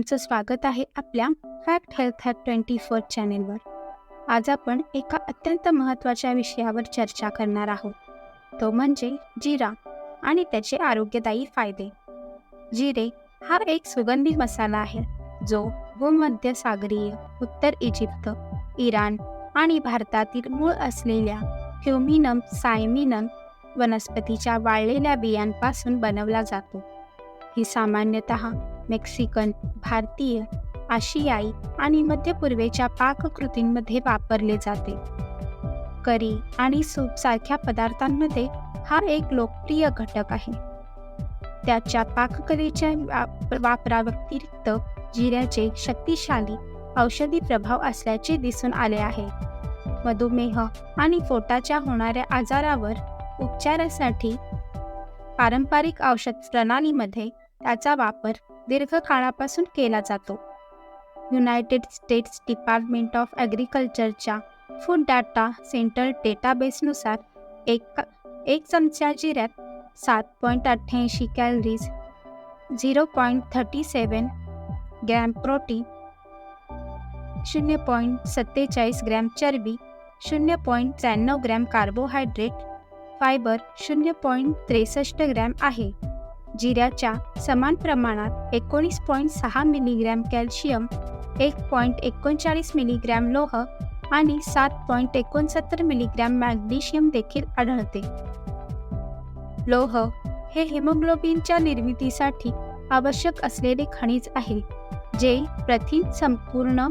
तुमचं स्वागत आहे आपल्या fact health hack twenty four चॅनेलवर आज आपण एका अत्यंत महत्त्वाच्या विषयावर चर्चा करणार आहोत. तो म्हणजे जिरा आणि त्याचे आरोग्यदायी फायदे. जिरे हा एक सुगंधी मसाला आहे जो भूमध्य सागरीय उत्तर इजिप्त इराण आणि भारतातील मूळ असलेल्या क्युमिनम सायमिनम वनस्पतीच्या वाळलेल्या बियांपासून बनवला जातो. ही सामान्यतः मेक्सिकन भारतीय आशियाई आणि मध्य पूर्वेच्या पाककृतींमध्ये वापरले जाते. करी आणि सूप सारख्या पदार्थांमध्ये हा एक लोकप्रिय घटक आहे. त्याच्या पाककलेच्या वाप- वापराव्यतिरिक्त जिऱ्याचे शक्तिशाली औषधी प्रभाव असल्याचे दिसून आले आहे. मधुमेह आणि पोटाच्या होणाऱ्या आजारावर उपचारासाठी पारंपरिक औषध प्रणालीमध्ये त्याचा वापर दीर्घकाळापासून केला जातो. युनायटेड स्टेट्स डिपार्टमेंट ऑफ ॲग्रिकल्चरच्या फूड डाटा सेंटर डेटाबेसनुसार एक एक चमचा जिऱ्यात सात पॉईंट अठ्ठ्याऐंशी calories zero point thirty seven gram protein शून्य पॉईंट सत्तेचाळीस ग्रॅम चरबी शून्य पॉईंट त्र्याण्णव ग्रॅम कार्बोहायड्रेट फायबर शून्य पॉईंट त्रेसष्ट ग्रॅम आहे. जिऱ्याच्या समान प्रमाणात एकोणीस पॉईंट सहा मिलीग्रॅम कॅल्शियम एक पॉईंट एकोणचाळीस मिलीग्रॅम लोह आणि सात पॉईंट एकोणसत्तर मिलीग्रॅम मॅग्नेशियम देखील आढळते. लोह हे हिमोग्लोबिनच्या निर्मितीसाठी आवश्यक असलेले खनिज आहे जे प्रथिन संपूर्ण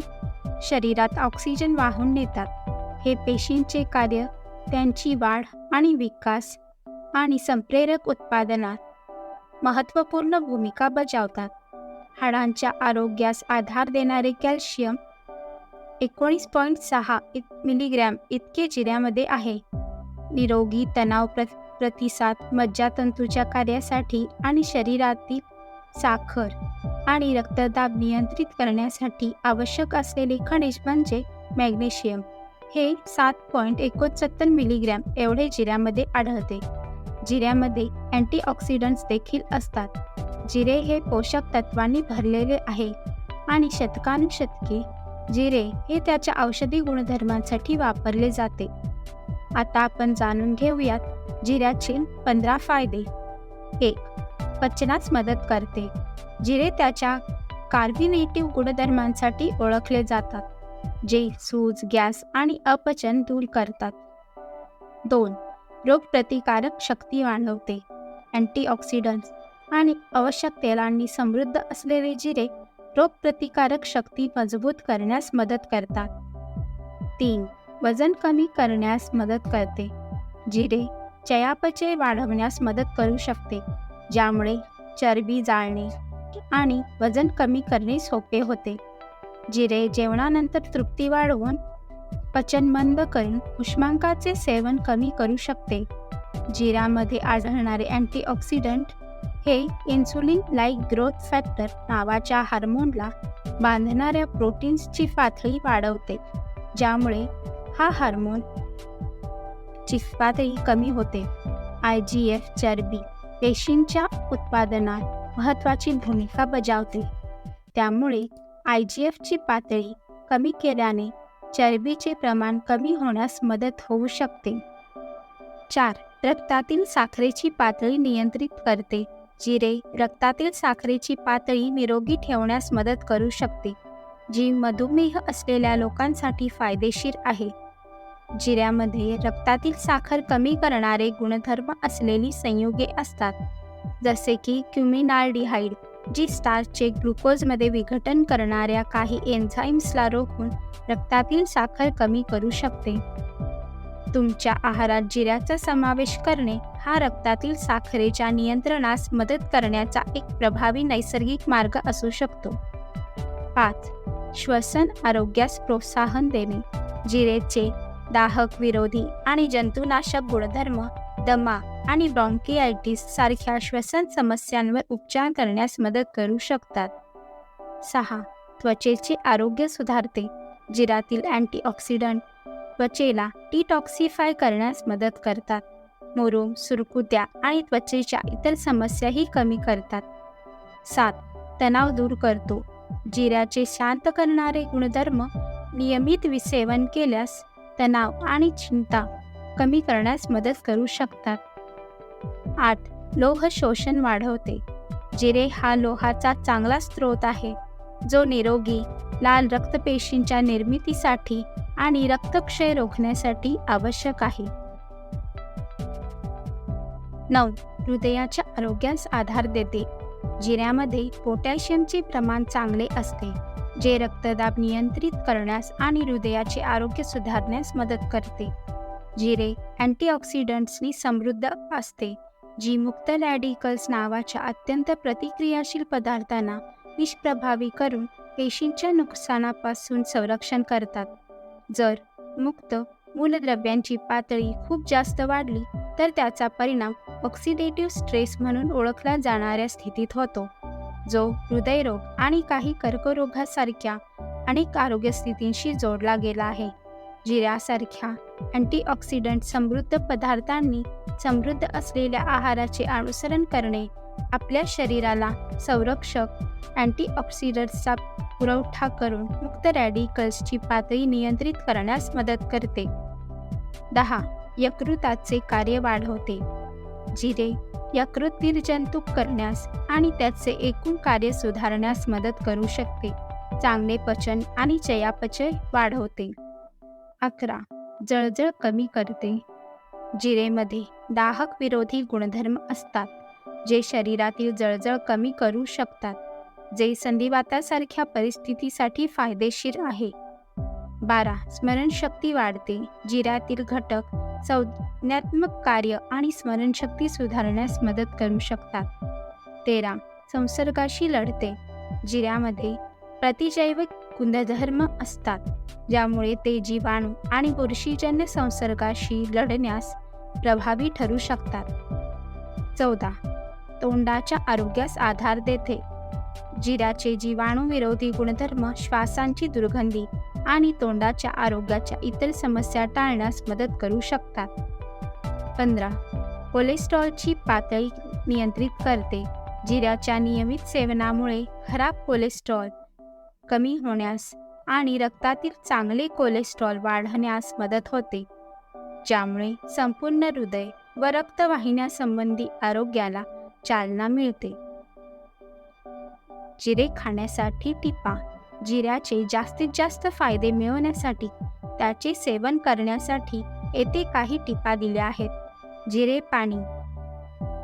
शरीरात ऑक्सिजन वाहून नेतात. हे पेशींचे कार्य त्यांची वाढ आणि विकास आणि संप्रेरक उत्पादनात महत्त्वपूर्ण भूमिका बजावतात. हाडांच्या आरोग्यास आधार देणारे कॅल्शियम एकोणीस पॉईंट सहा मिलीग्रॅम इतके जिऱ्यामध्ये आहे. निरोगी तणाव प्र प्रतिसाद मज्जातंतूच्या कार्यासाठी आणि शरीरातील साखर आणि रक्तदाब नियंत्रित करण्यासाठी आवश्यक असलेले खनिज म्हणजे मॅग्नेशियम हे सात पॉईंट एकोणसत्तर मिलीग्रॅम एवढे जिऱ्यामध्ये आढळते. जिऱ्यामध्ये अँटीऑक्सिडंट्स देखील असतात. जिरे हे पोषक तत्वांनी भरलेले आहे आणि शतकानुशतके जिरे हे त्याच्या औषधी गुणधर्मांसाठी वापरले जाते. आता आपण जाणून घेऊयात जिऱ्याचे पंधरा फायदे. एक पचनास मदत करते. जिरे त्याच्या कार्बिनेटिव्ह गुणधर्मांसाठी ओळखले जातात जे सूज गॅस आणि अपचन दूर करतात. दोन रोगप्रतिकारक शक्ती वाढवते. अँटीऑक्सिडंट्स आणि आवश्यक तेलांनी समृद्ध असलेले जिरे रोगप्रतिकारक शक्ती मजबूत करण्यास मदत करतात. तीन वजन कमी करण्यास मदत करते. जिरे चयापचय वाढवण्यास मदत करू शकते ज्यामुळे चरबी जाळणे आणि वजन कमी करणे सोपे होते. जिरे जेवणानंतर तृप्ती वाढवून पचन मंद करून उष्मांकाचे सेवन कमी करू शकते. जिऱ्यामध्ये आढळणारे अँटीऑक्सिडंट हे इन्सुलिन लाईक ग्रोथ फॅक्टर नावाच्या हार्मोनला बांधणाऱ्या प्रोटीन्सची पातळी वाढवते ज्यामुळे हा हार्मोन ची पातळी कमी होते. आय जी एफ चरबी पेशींच्या उत्पादनात महत्त्वाची भूमिका बजावते. त्यामुळे आय जी एफची पातळी कमी केल्याने चरबीचे प्रमाण कमी होण्यास मदत होऊ शकते. चार. रक्तातील साखरेची पातळी नियंत्रित करते. जिरे रक्तातील साखरेची पातळी निरोगी ठेवण्यास मदत करू शकते. जी मधुमेह असलेल्या लोकांसाठी फायदेशीर आहे. जिऱ्यामध्ये रक्तातील साखर कमी करणारे गुणधर्म असलेली संयुगे असतात. जसे की क्युमिनाल्डिहाइड जी स्टार्चचे ग्लुकोजमध्ये विघटन करणाऱ्या काही एन्झाईम्सला रोखून रक्तातील साखर कमी करू शकते. तुमच्या आहारात जिऱ्याचा समावेश करणे हा रक्तातील साखरेच्या नियंत्रणास मदत करण्याचा एक प्रभावी नैसर्गिक मार्ग असू शकतो. पाच श्वसन आरोग्यास प्रोत्साहन देणे. जिरेचे दाहक विरोधी आणि जंतुनाशक गुणधर्म दमा आणि ब्रॉन्कियायटिस सारख्या श्वसन समस्यांवर उपचार करण्यास मदत करू शकतात. सहा. त्वचेचे आरोग्य सुधारते. जिरातील अँटीऑक्सिडंट त्वचेला डिटॉक्सिफाय करण्यास मदत करतात. मोरोम सुरकुत्या आणि त्वचेच्या इतर समस्याही कमी करतात. सात. तणाव दूर करतो. जिऱ्याचे शांत करणारे गुणधर्म नियमित विसेवन केल्यास तणाव आणि चिंता कमी करण्यास मदत करू शकतात. आठ लोह शोषण वाढवते. जिरे हा लोहाचा चांगला स्रोत आहे. जो निरोगी लाल रक्तपेशींच्या निर्मितीसाठी आणि रक्तक्षय रोखण्यासाठी आवश्यक आहे. नऊ हृदयाच्या आरोग्यास आधार देते. जिऱ्यामध्ये पोटॅशियमचे प्रमाण चांगले असते जे रक्तदाब नियंत्रित करण्यास आणि हृदयाचे आरोग्य सुधारण्यास मदत करते. जिरे अँटीऑक्सिडंट्सनी समृद्ध असते. जी मुक्त रॅडिकल्स नावाच्या अत्यंत प्रतिक्रियाशील पदार्थांना निष्प्रभावी करून पेशींच्या नुकसानापासून संरक्षण करतात. जर मुक्त मूलद्रव्यांची पातळी खूप जास्त वाढली तर त्याचा परिणाम ऑक्सिडेटिव्ह स्ट्रेस म्हणून ओळखला जाणाऱ्या स्थितीत होतो जो हृदयरोग आणि काही कर्करोगासारख्या अनेक आरोग्य स्थितींशी जोडला गेला आहे. जिऱ्यासारख्या अँटीऑक्सिडंट समृद्ध पदार्थांनी समृद्ध असलेल्या आहाराचे अनुसरण करणे आपल्या शरीराला संरक्षक अँटीऑक्सिडंट्सचा पुरवठा करून मुक्त रॅडिकल्सची पातळी नियंत्रित करण्यास मदत करते. दहा यकृताचे कार्य वाढवते. जिरे यकृत निर्जंतुक करण्यास आणि त्याचे एकूण कार्य सुधारण्यास मदत करू शकते. चांगले पचन आणि चयापचय वाढवते. अकरा. जळजळ कमी करते. जिरेमध्ये दाहक विरोधी गुणधर्म असतात जे शरीरातील जळजळ कमी करू शकतात जे संधिवातासारख्या परिस्थितीसाठी फायदेशीर आहे. बारा. स्मरणशक्ती वाढते. जिऱ्यातील घटक संज्ञात्मक कार्य आणि स्मरणशक्ती सुधारण्यास मदत करू शकतात. तेरा. संसर्गाशी लढते. जिऱ्यामध्ये प्रतिजैविक गुणधर्म असतात. ज्यामुळे ते जीवाणू आणि बुरशीजन्य संसर्गाशी लढण्यास प्रभावी ठरू शकतात. चौदा. तोंडाच्या आरोग्यास आधार देते. जिऱ्याचे जीवाणूविरोधी गुणधर्म श्वासांची दुर्गंधी आणि तोंडाच्या आरोग्याच्या इतर समस्या टाळण्यास मदत करू शकतात. पंधरा. कोलेस्ट्रॉलची पातळी नियंत्रित करते. जिऱ्याच्या नियमित सेवनामुळे खराब कोलेस्ट्रॉल कमी होण्यास आणि रक्तातील चांगले कोलेस्ट्रॉल वाढण्यास मदत होते. ज्यामुळे संपूर्ण हृदय व रक्तवाहिन्यासंबंधी आरोग्याला चालना मिळते. जिरे खाण्यासाठी टिपा जिऱ्याचे जास्तीत जास्त फायदे मिळवण्यासाठी त्याचे सेवन करण्यासाठी येथे काही टिपा दिल्या आहेत. जिरे पाणी.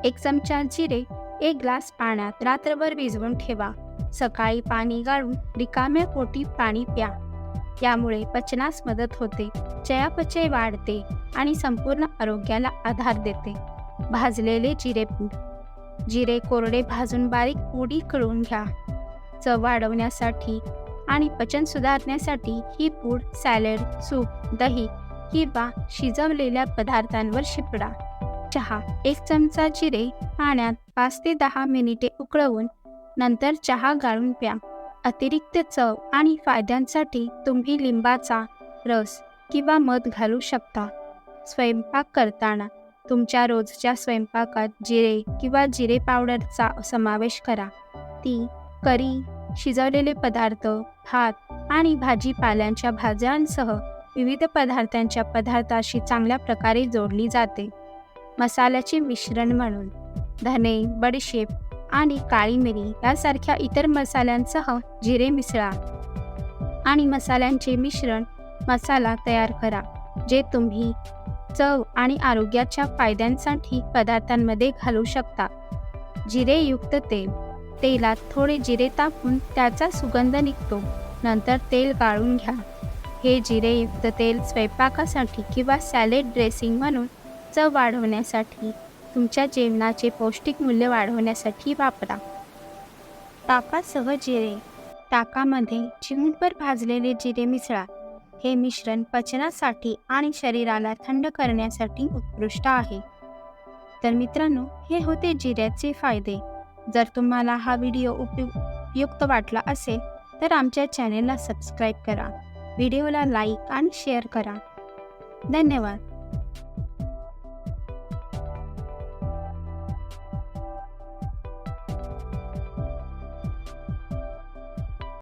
एक चमचा जिरे एक ग्लास पाण्यात रात्रभर भिजवून ठेवा. सकाळी पाणी गाळून रिकाम्या पोटी पाणी प्या. यामुळे पचनास मदत होते चयापचय वाढते आणि संपूर्ण आरोग्याला आधार देते. भाजलेले जिरेपूड जिरे कोरडे भाजून बारीक पुडी करून घ्या. चव वाढवण्यासाठी आणि पचन सुधारण्यासाठी ही पूड सॅलड सूप दही किंवा शिजवलेल्या पदार्थांवर शिपडा. चहा एक चमचा जिरे पाण्यात पाच ते दहा मिनिटे उकळवून नंतर चहा गाळून प्या. अतिरिक्त चव आणि फायद्यांसाठी तुम्ही लिंबाचा रस किंवा मध घालू शकता. स्वयंपाक करताना तुमच्या रोजच्या स्वयंपाकात जिरे किंवा जिरे पावडरचा समावेश करा. ती करी शिजवलेले पदार्थ भात आणि भाजीपाल्यांच्या भाज्यांसह विविध पदार्थांच्या पदार्थाशी चांगल्या प्रकारे जोडली जाते. मसाल्याचे मिश्रण म्हणून. धने बडीशेप आणि काळी मिरी यासारख्या इतर मसाल्यांसह जिरे मिसळा. आणि मसाल्यांचे मिश्रण मसाला तयार करा जे तुम्ही चव आणि आरोग्याच्या फायद्यांसाठी पदार्थांमध्ये घालू शकता. जिरेयुक्त तेल. तेलात थोडे जिरे तापून त्याचा सुगंध निघतो. नंतर तेल गाळून घ्या. हे जिरेयुक्त तेल स्वयंपाकासाठी किंवा सॅलेड ड्रेसिंग म्हणून चव वाढवण्यासाठी तुमच्या जेवणाचे पौष्टिक मूल्य वाढवण्यासाठी वापरा. ताकासह जिरे. ताकामध्ये चिमूटभर भाजलेले जिरे मिसळा. हे मिश्रण पचनासाठी आणि शरीराला थंड करण्यासाठी उत्कृष्ट आहे. तर मित्रांनो हे होते जिऱ्याचे फायदे. जर तुम्हाला हा व्हिडिओ उपयुक्त वाटला असेल तर आमच्या चॅनेलला सबस्क्राईब करा. व्हिडिओला लाईक आणि शेअर करा. धन्यवाद.